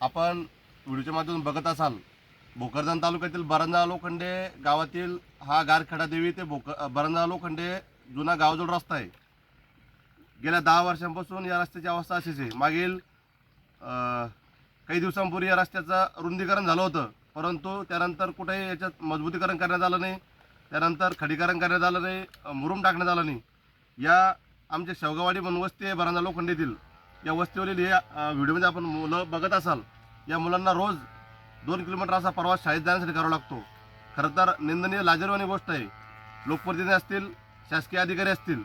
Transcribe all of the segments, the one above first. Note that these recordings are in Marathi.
आपण व्हिडिओच्या माध्यमातून बघत असाल भोकरदन तालुक्यातील बरंजा लोखंडे गावातील हा गारखेडा देवी ते भोक बरंजा लोखंडे जुना गावजोड रस्ता आहे. गेल्या दहा वर्षांपासून या रस्त्याची अवस्था अशीच आहे. मागील काही दिवसांपूर्वी या रस्त्याचं रुंदीकरण झालं होतं परंतु त्यानंतर कुठेही याच्यात मजबूतीकरण करण्यात आलं नाही. त्यानंतर खडीकरण करण्यात आलं नाही मुरुम टाकण्यात आलं नाही. या आमच्या शेवगावाडी म्हणून वस्ती आहे बरांजा लोखंडीतील या वस्तीवरील हे व्हिडिओमध्ये आपण मुलं बघत असाल या मुलांना रोज दोन किलोमीटर असा प्रवास शाळेत जाण्यासाठी करावा लागतो. खरं तर निंदनीय लाजीरवाणी गोष्ट आहे. लोकप्रतिनिधी असतील शासकीय अधिकारी असतील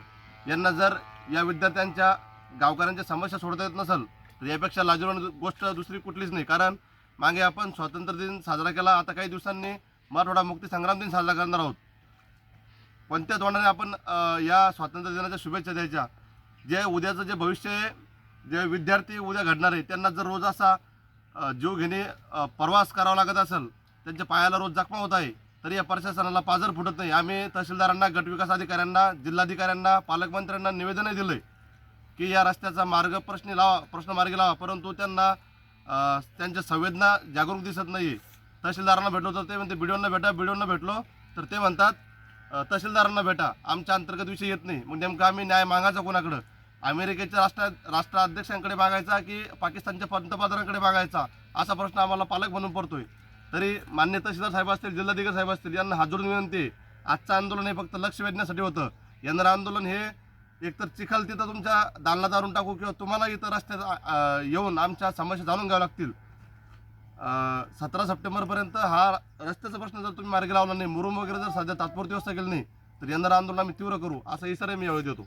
यांना जर या विद्यार्थ्यांच्या गावकऱ्यांच्या समस्या सोडता येत नसेल तर यापेक्षा लाजीरवाणी गोष्ट दुसरी कुठलीच नाही. कारण मागे आपण स्वातंत्र्य दिन साजरा केला आता काही दिवसांनी मराठवाडा मुक्ती संग्राम दिन साजरा करणार आहोत. पण त्या तोंडाने आपण या स्वातंत्र्य दिनाच्या शुभेच्छा द्यायच्या. जे उद्याचं जे भविष्य आहे जे विद्यार्थी उद्या घडणार आहे त्यांना जर रोज असा जीव घेणे प्रवास करावा लागत असेल त्यांच्या पायाला रोज जखमा होत आहे तरी या प्रशासनाला पाजर फुटत नाही. आम्ही तहसीलदारांना गटविकास अधिकाऱ्यांना जिल्हाधिकाऱ्यांना पालकमंत्र्यांना निवेदनही दिलं की या रस्त्याचा मार्ग प्रश्नी लावा प्रश्न मार्गी लावा परंतु त्यांना त्यांच्या संवेदना जागरूक दिसत नाही तहसीलदारांना भेटलो तर ते म्हणते बिडिओंना भेटा बिडिओंना भेटलो. तर ते म्हणतात तहसीलदारांना भेटा. आमच्या अंतर्गत विषय येत नाही. मग नेमकं आम्ही न्याय मागायचा कोणाकडं? अमेरिकेच्या राष्ट्र राष्ट्राध्यक्षांकडे मागायचा की पाकिस्तानच्या पंतप्रधानांकडे मागायचा असा प्रश्न आम्हाला पालक म्हणून पडतोय. तरी मान्य तहसीलदार साहेब असतील जिल्हाधिकारी साहेब असतील यांना हाजरून विनंती आहे. आजचं आंदोलन हे फक्त लक्ष वेधण्यासाठी होतं. येणारं आंदोलन हे एकतर चिखल तिथं तुमच्या दालनात आणून टाकू किंवा तुम्हाला इतर रस्त्यात येऊन आमच्या समस्या जाणून घ्याव्या लागतील. सतरा सप्टेंबरपर्यंत हा रस्त्याचा प्रश्न जर तुम्ही मार्गी लावला नाही मुरुम वगैरे जर सध्या तात्पुरती व्यवस्था केली नाही तर यंदा आंदोलन आम्ही तीव्र करू असा इशारा मी यावेळी देतो.